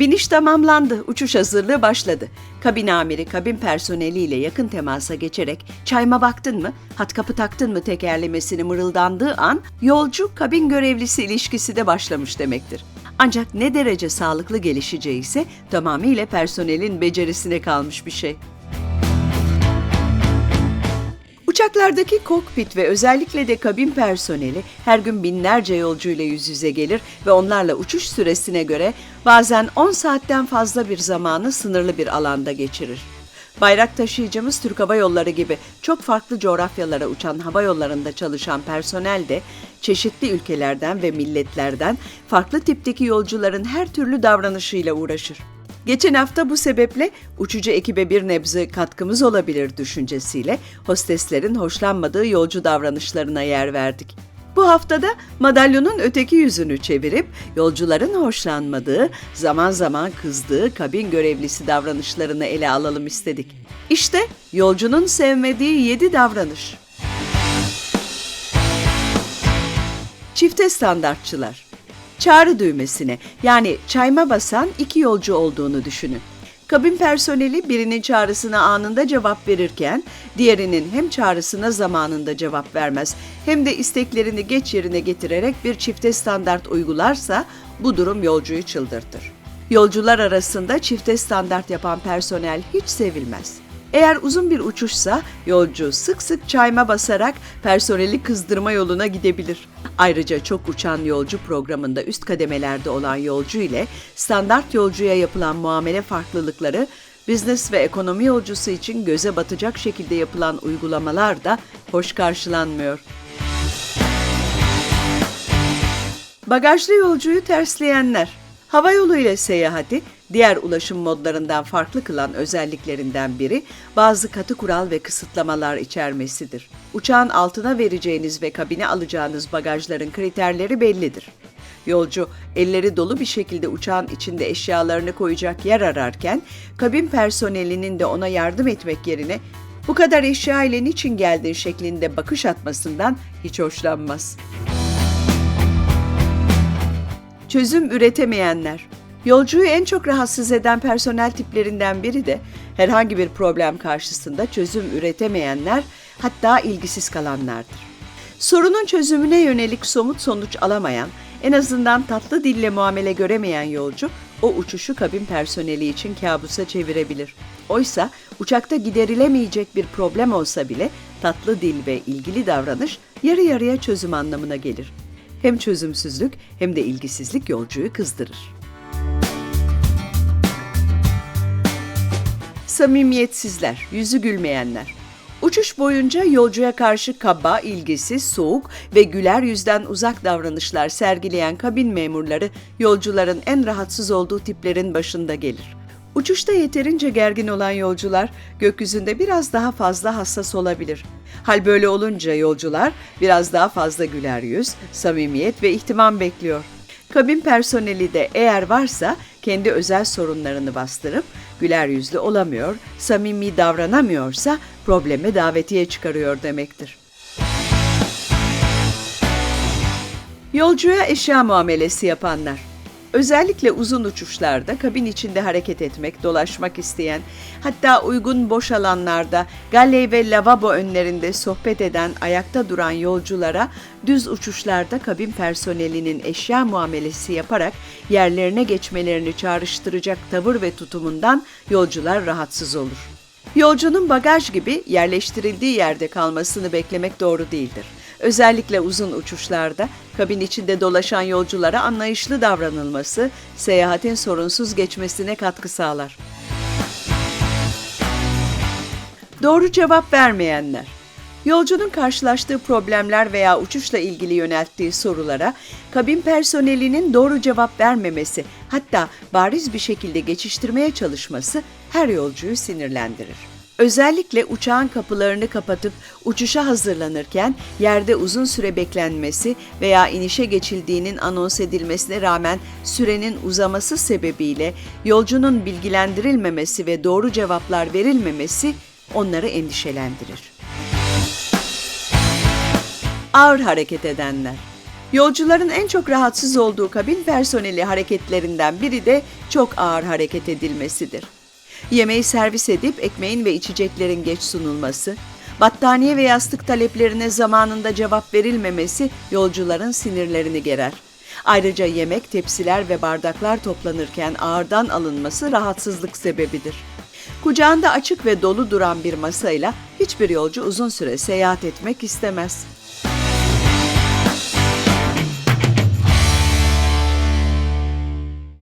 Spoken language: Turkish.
Biniş tamamlandı, uçuş hazırlığı başladı. Kabin amiri kabin personeliyle yakın temasa geçerek çayma baktın mı, hat kapı taktın mı tekerlemesini mırıldandığı an yolcu kabin görevlisi ilişkisi de başlamış demektir. Ancak ne derece sağlıklı gelişeceği ise tamamıyla personelin becerisine kalmış bir şey. Uçaklardaki kokpit ve özellikle de kabin personeli her gün binlerce yolcuyla yüz yüze gelir ve onlarla uçuş süresine göre bazen 10 saatten fazla bir zamanı sınırlı bir alanda geçirir. Bayrak taşıyıcımız Türk Hava Yolları gibi çok farklı coğrafyalara uçan hava yollarında çalışan personel de çeşitli ülkelerden ve milletlerden farklı tipteki yolcuların her türlü davranışıyla uğraşır. Geçen hafta bu sebeple uçucu ekibe bir nebze katkımız olabilir düşüncesiyle hosteslerin hoşlanmadığı yolcu davranışlarına yer verdik. Bu haftada madalyonun öteki yüzünü çevirip yolcuların hoşlanmadığı, zaman zaman kızdığı kabin görevlisi davranışlarını ele alalım istedik. İşte yolcunun sevmediği 7 davranış. Çifte standartçılar. Çağrı düğmesine yani çayma basan iki yolcu olduğunu düşünün. Kabin personeli birinin çağrısına anında cevap verirken diğerinin hem çağrısına zamanında cevap vermez hem de isteklerini geç yerine getirerek bir çifte standart uygularsa bu durum yolcuyu çıldırtır. Yolcular arasında çifte standart yapan personel hiç sevilmez. Eğer uzun bir uçuşsa yolcu sık sık çayma basarak personeli kızdırma yoluna gidebilir. Ayrıca çok uçan yolcu programında üst kademelerde olan yolcu ile standart yolcuya yapılan muamele farklılıkları Business ve ekonomi yolcusu için göze batacak şekilde yapılan uygulamalar da hoş karşılanmıyor. Bagajlı yolcuyu tersleyenler. Hava yolu ile seyahati diğer ulaşım modlarından farklı kılan özelliklerinden biri bazı katı kural ve kısıtlamalar içermesidir. Uçağın altına vereceğiniz ve kabine alacağınız bagajların kriterleri bellidir. Yolcu elleri dolu bir şekilde uçağın içinde eşyalarını koyacak yer ararken kabin personelinin de ona yardım etmek yerine bu kadar eşya ile niçin geldin şeklinde bakış atmasından hiç hoşlanmaz. Çözüm üretemeyenler. Yolcuyu en çok rahatsız eden personel tiplerinden biri de herhangi bir problem karşısında çözüm üretemeyenler hatta ilgisiz kalanlardır. Sorunun çözümüne yönelik somut sonuç alamayan, en azından tatlı dille muamele göremeyen yolcu o uçuşu kabin personeli için kabusa çevirebilir. Oysa uçakta giderilemeyecek bir problem olsa bile tatlı dil ve ilgili davranış yarı yarıya çözüm anlamına gelir. Hem çözümsüzlük hem de ilgisizlik yolcuyu kızdırır. Samimiyetsizler, yüzü gülmeyenler. Uçuş boyunca yolcuya karşı kaba, ilgisiz, soğuk ve güler yüzden uzak davranışlar sergileyen kabin memurları yolcuların en rahatsız olduğu tiplerin başında gelir. Uçuşta yeterince gergin olan yolcular gökyüzünde biraz daha fazla hassas olabilir. Hal böyle olunca yolcular biraz daha fazla güler yüz, samimiyet ve ihtimam bekliyor. Kabin personeli de eğer varsa kendi özel sorunlarını bastırıp güler yüzlü olamıyor, samimi davranamıyorsa probleme davetiye çıkarıyor demektir. Yolcuya eşya muamelesi yapanlar Özellikle uzun uçuşlarda kabin içinde hareket etmek, dolaşmak isteyen, hatta uygun boş alanlarda galley ve lavabo önlerinde sohbet eden, ayakta duran yolculara düz uçuşlarda kabin personelinin eşya muamelesi yaparak yerlerine geçmelerini çağrıştıracak tavır ve tutumundan yolcular rahatsız olur. Yolcunun bagaj gibi yerleştirildiği yerde kalmasını beklemek doğru değildir. Özellikle uzun uçuşlarda kabin içinde dolaşan yolculara anlayışlı davranılması seyahatin sorunsuz geçmesine katkı sağlar. Doğru cevap vermeyenler Yolcunun karşılaştığı problemler veya uçuşla ilgili yönelttiği sorulara kabin personelinin doğru cevap vermemesi, hatta bariz bir şekilde geçiştirmeye çalışması her yolcuyu sinirlendirir. Özellikle uçağın kapılarını kapatıp uçuşa hazırlanırken yerde uzun süre beklenmesi veya inişe geçildiğinin anons edilmesine rağmen sürenin uzaması sebebiyle yolcunun bilgilendirilmemesi ve doğru cevaplar verilmemesi onları endişelendirir. Ağır hareket edenler Yolcuların en çok rahatsız olduğu kabin personeli hareketlerinden biri de çok ağır hareket edilmesidir. Yemeği servis edip ekmeğin ve içeceklerin geç sunulması, battaniye ve yastık taleplerine zamanında cevap verilmemesi yolcuların sinirlerini gerer. Ayrıca yemek, tepsiler ve bardaklar toplanırken ağırdan alınması rahatsızlık sebebidir. Kucağında açık ve dolu duran bir masayla hiçbir yolcu uzun süre seyahat etmek istemez.